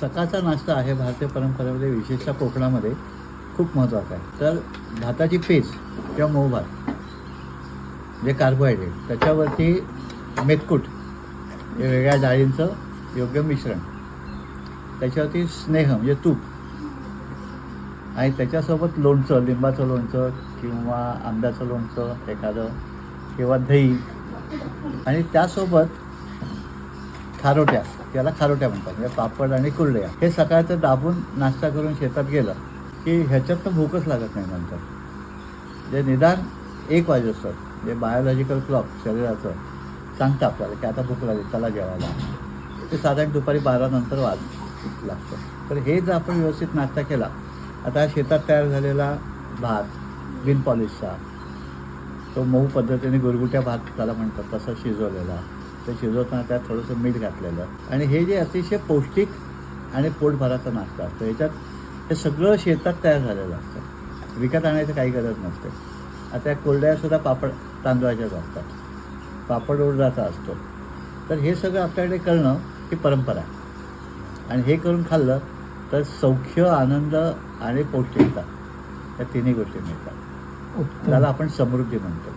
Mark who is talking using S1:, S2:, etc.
S1: सकाळचा नाश्ता आहे भारतीय परंपरेमध्ये विशेषतः कोकणामध्ये खूप महत्त्वाचा आहे. तर भाताची पेज किंवा मऊ भात जे कार्बोहायड्रेट त्याच्यावरती मेतकूट हे वेगळ्या डाळींचं योग्य मिश्रण त्याच्यावरती स्नेह म्हणजे तूप आणि त्याच्यासोबत लोणचं लिंबाचं लोणचं किंवा आंब्याचं लोणचं एखादं किंवा दही आणि त्यासोबत खारोट्या त्याला खारोट्या म्हणतात म्हणजे पापड आणि कुरड्या. हे सकाळचं दाबून नाश्ता करून शेतात गेलं की ह्याच्यात तर भूकच लागत नाही नंतर. जे निदान एक वाजेस्तोवर जे बायोलॉजिकल क्लॉक शरीराचं सांगतं आपल्याला की आता भूक लागली चला जेवायला. ते साधारण दुपारी बारा नंतर वाज लागतं. तर हे जर आपण व्यवस्थित नाश्ता केला आता शेतात तयार झालेला भात बिन पॉलिशचा तो मऊ पद्धतीने गुरगुट्या भात त्याला म्हणतात तसा शिजवलेला. ते शिजवताना त्यात थोडंसं मीठ घातलेलं. आणि हे जे अतिशय पौष्टिक आणि पोटभराचा नाश्ता असतो ह्याच्यात हे सगळं शेतात तयार झालेलं असतं. विकत आणायचं काही गरज नसते. आता या कोरड्यासुद्धा पापड तांदळाच्याच असतात. पापड उडदाचा असतो. तर हे सगळं आपल्याकडे करणं ही परंपरा आहे. आणि हे करून खाल्लं तर सौख्य आनंद आणि पौष्टिकता या तिन्ही गोष्टी मिळतात. त्याला आपण समृद्धी म्हणतो.